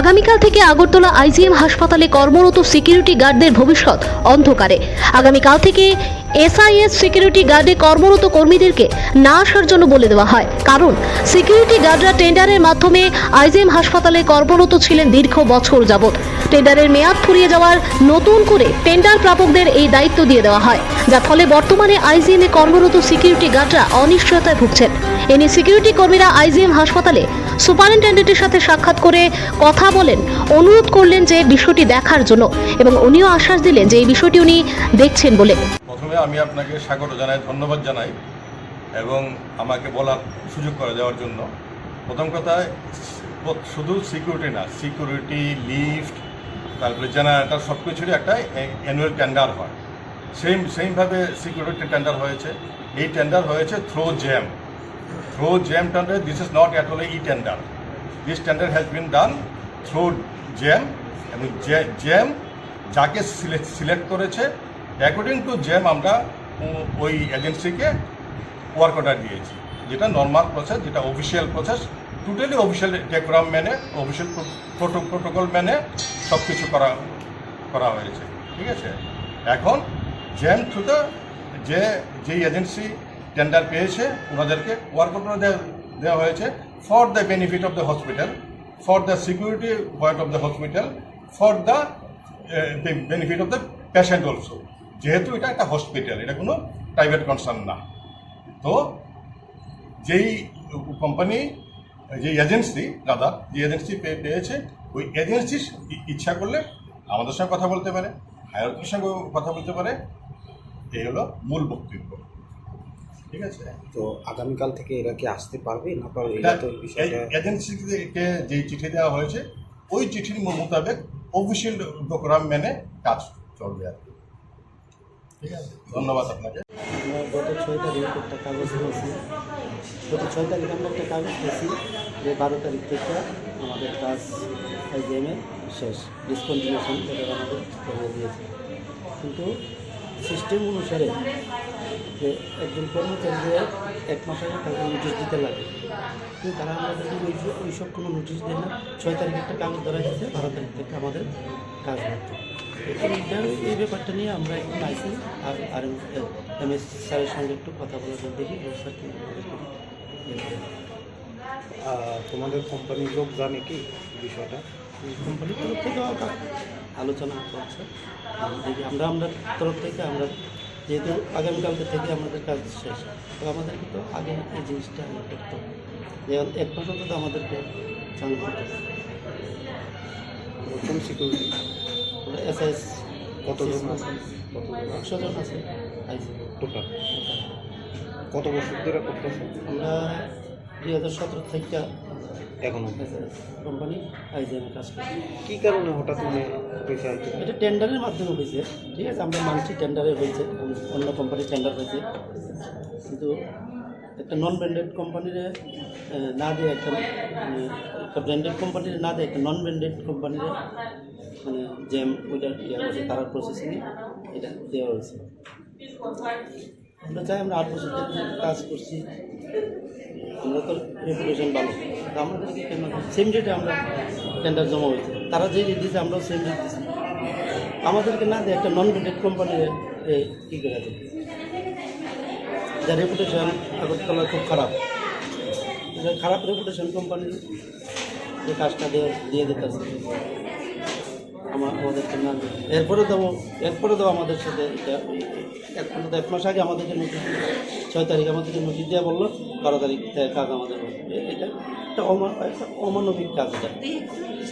আগামীকাল থেকে আগরতলা আইজিএম হাসপাতালে কর্মরত সিকিউরিটি গার্ডদের ভবিষ্যৎ অন্ধকারে। আগামীকাল থেকে এসআইএস সিকিউরিটি গার্ডে কর্মরত কর্মীদেরকে না আসার জন্য বলে দেওয়া হয়। কারণ সিকিউরিটি গার্ডরা টেন্ডারের মাধ্যমে আইজিএম হাসপাতালে কর্মরত ছিলেন দীর্ঘ বছর যাবৎ। টেন্ডারের মেয়াদ ফুরিয়ে যাওয়ার নতুন করে টেন্ডার প্রাপকদের এই দায়িত্ব দিয়ে দেওয়া হয়, যার ফলে বর্তমানে আইজিএম কর্মরত সিকিউরিটি গার্ডরা অনিশ্চয়তায় ভুগছেন। এ নিয়ে সিকিউরিটি কর্মীরা আইজিএম হাসপাতালে সুপারিনটেন্ডেন্টের সাথে সাক্ষাৎ করে কথা বলেন, অনুরোধ করলেন যে বিষয়টি দেখার জন্য এবং উনিও আশ্বাস দিলেন যে এই বিষয়টি উনি দেখছেন বলে। প্রথমে আমি আপনাকে স্বাগত জানাই, ধন্যবাদ জানাই এবং আমাকে বলার সুযোগ করে দেওয়ার জন্য। প্রথম কথা, শুধু সিকিউরিটি না, সিকিউরিটি, লিফট, তারপরে জেনারেটার সব কিছুরই একটা অ্যানুয়াল টেন্ডার হয়। সেম, সেমভাবে সিকিউরিটি টেন্ডার হয়েছে। এই টেন্ডার হয়েছে through GeM. Through GeM tender this is not at all e tender this tender has been done through GeM এবং জ্যাম যাকে সিলেক্ট করেছে অ্যাকর্ডিং টু জ্যাম আমরা ওই এজেন্সিকে ওয়ার্ক অর্ডার দিয়েছি। যেটা নর্মাল প্রসেস যেটা অফিসিয়াল প্রসেস টোটালি অফিসিয়াল টেকগ্রাম মেনে অফিসিয়াল প্রোটোকল মেনে সব কিছু করা করা হয়েছে। ঠিক আছে? এখন জ্যাম থ্রু দ্য যে, যেই এজেন্সি টেন্ডার পেয়েছে, ওনাদেরকে ওয়ার্ক অর্ডার দেওয়া হয়েছে for the benefit of the hospital for the security point of the hospital for the benefit of the patient also যেহেতু এটা একটা হসপিটাল এটা কোনো প্রাইভেট কনসার্ন না। তো যেই কোম্পানি যে এজেন্সি দাদা যে এজেন্সি পেয়েছে, ওই এজেন্সি ইচ্ছা করলে আমাদের সঙ্গে কথা বলতে পারে হায়ার সঙ্গে কথা বলতে পারে। এই হলো মূল বক্তব্য। ঠিক আছে? তো আগামীকাল থেকে এরা কি আসতে পারবে? না পারবে এটা তো এই এজেন্সিকে যে চিঠি দেওয়া হয়েছে ওই চিঠির মোতাবেক অফিসিয়াল প্রোগ্রাম মেনে কাজ চলবে আর কি। ঠিক আছে? ধন্যবাদ আপনাকে। গত ছয় তারিখ একটা কাগজ পেয়েছি। গত ছয় তারিখ আমরা একটা কাগজ পেয়েছি যে বারো তারিখ থেকে আমাদের কাজ আইজিএমে শেষ। ডিসকন্টিনিউশন এটা আমাদের করিয়ে দিয়েছে। কিন্তু সিস্টেম অনুসারে যে একজন কর্মচারীকে এক মাস আগে তাকে নোটিশ দিতে লাগে। কিন্তু তারা আমাদেরকে ওই ওই সব কোনো নোটিশ দেয় না। ছয় তারিখ একটা কাগজ ধরা গেছে বারো তারিখ থেকে আমাদের কাজ হচ্ছে। এইটা এই ব্যাপারটা নিয়ে আমরা একটু আইসি আর আর এম এস স্যারের সঙ্গে একটু কথা বলার জন্য দেখি স্যার। তোমাদের কোম্পানির লোক জানে কি বিষয়টা? কোম্পানির তরফ থেকে আলোচনা আমি আমরা আমরা তরফ থেকে আমরা যেহেতু আগামীকালকে থেকে আমাদের কাজ শেষ তো আমাদেরকে কিন্তু আগে এই জিনিসটা আমরা করতে হবে। যেমন এক মাস অন্তত আমাদেরকে চালু করতে সিকিউরিটি এস এস কতজন আছে? একশো জন আছে। টোটাল কত বছর ধরে করতেছে আমরা দুই হাজার সতেরো থেকে এখনও কোম্পানি আইজিএমে কাজ করি কি কারণে হঠাৎ মানে এটা টেন্ডারের মাধ্যমে হয়েছে ঠিক আছে? আমরা মানছি টেন্ডারে হয়েছে অন্য কোম্পানির টেন্ডার হয়েছে। কিন্তু একটা নন ব্র্যান্ডেড কোম্পানির না দিয়ে একটা মানে একটা ব্র্যান্ডেড কোম্পানির না দিয়ে একটা নন ব্র্যান্ডেড কোম্পানির মানে জ্যাম ওইটা ইয়ে করছে তারা প্রসেসিংয়ে এটা দেওয়া হয়েছে। আমরা চাই আমরা আট বছর কাজ করছি। আমরা তো রেপুটেশন ভালো। আমাদেরকে কেন সেম ডেটে আমরা টেন্ডার জমা হয়েছে। তারা যে রেট দিয়েছে আমরাও সেম রেট দিচ্ছি আমাদেরকে না দিয়ে একটা নন ব্র্যান্ডেড কোম্পানির কী করে আছে যার রেপুটেশন আগরতলা খুব খারাপ। খারাপ রেপুটেশন কোম্পানির যে কাজটা দিয়ে দিয়ে দিতে আমাদেরকে না। এরপরে দেবো এরপরে দেবো আমাদের সাথে এটা ওই- এক অন্তত এক মাস আগে আমাদেরকে নোটিশ ছয় তারিখ আমাদেরকে নোটিশ দেওয়া বলল বারো তারিখ কাজ আমাদের এটা একটা অমা একটা অমানবিক কাজ এটা।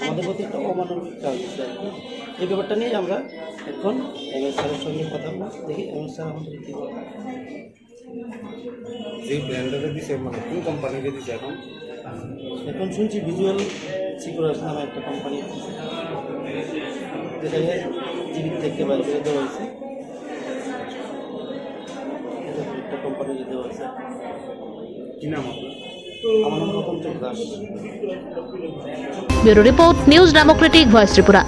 আমাদের প্রতি একটা অমানবিক কাজ এটা। এই ব্যাপারটা নিয়ে আমরা এখন এম এস স্যারের সঙ্গে কথা বলি দেখি এম এস স্যার আমাদের কী বলে। যে ব্র্যান্ডারে দিছে মানে কোন কোম্পানিকে দিছে এখন? এখন শুনছি ভিজুয়াল সিকিউরাস নামে একটা কোম্পানি যেখানে জীবিত থেকে বাইরে দেওয়া হয়েছে। একটা কোম্পানি দেওয়া হয়েছে। কি নাম bureau report news democratic voice Tripura.